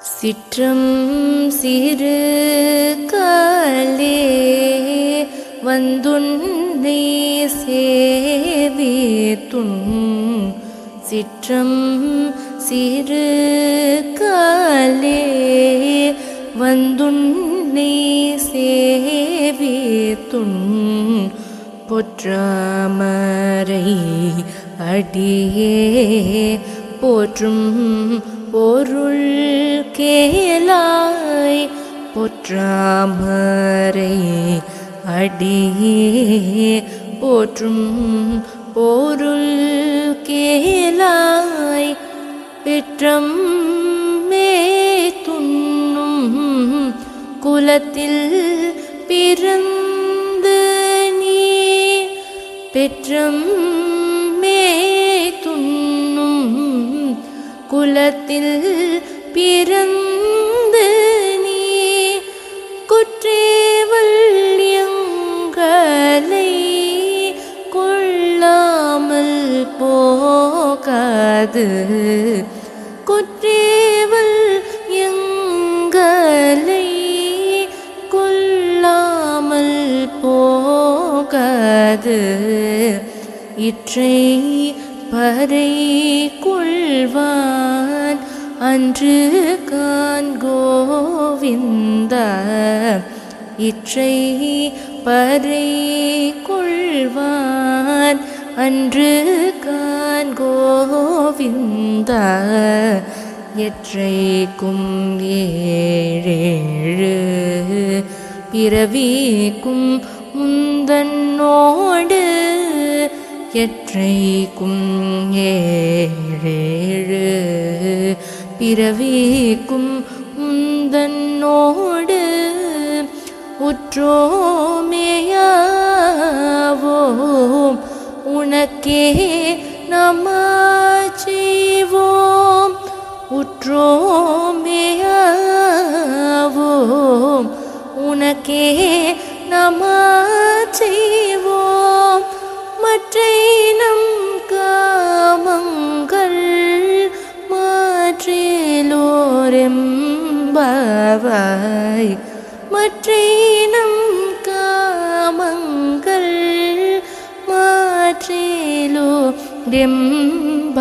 சிற்றம் சிறு காலே வந்துன்னை சேவித்துன் சிற்றம் சிறு காலே வந்துன்னை சேவித்துன் பொற்றாமரை அடியே போற்றும் பொருள் கேளாய் பொற்றாமரை அடியே போற்றும் பொருள் கேளாய் பெற்றம் மே துண்ணும் குலத்தில் பிறந்து நீ பெற்றம் மே குலத்தில் பிறந்து நீ குற்றேவல் எங்களை கொள்ளாமல் போகாது. குற்றேவல் எங்களை கொள்ளாமல் போகாது. இற்றை பறை கொள்வான். அன்று கான் கோவிந்த இற்றை பறை கொள்வான். அன்று கான் கோவிந்த எற்றைக்கும் ஏழேழு. பிறவிக்கும் முந்தன்னோடு எற்றைக்கும் ஏழேழு. பிறவிக்கும் முந்தன்னோடு உற்றோமேயாவோம் உனக்கே நம செய்வோம். உற்றோமேயாவோம் உனக்கே நம செய்வோம். மற்றை நம் காமங்கள் மாற்றிலோரெம்பவாய். மற்றை நம் காமங்கள் மாற்றிலோ ரெம்பாவாய்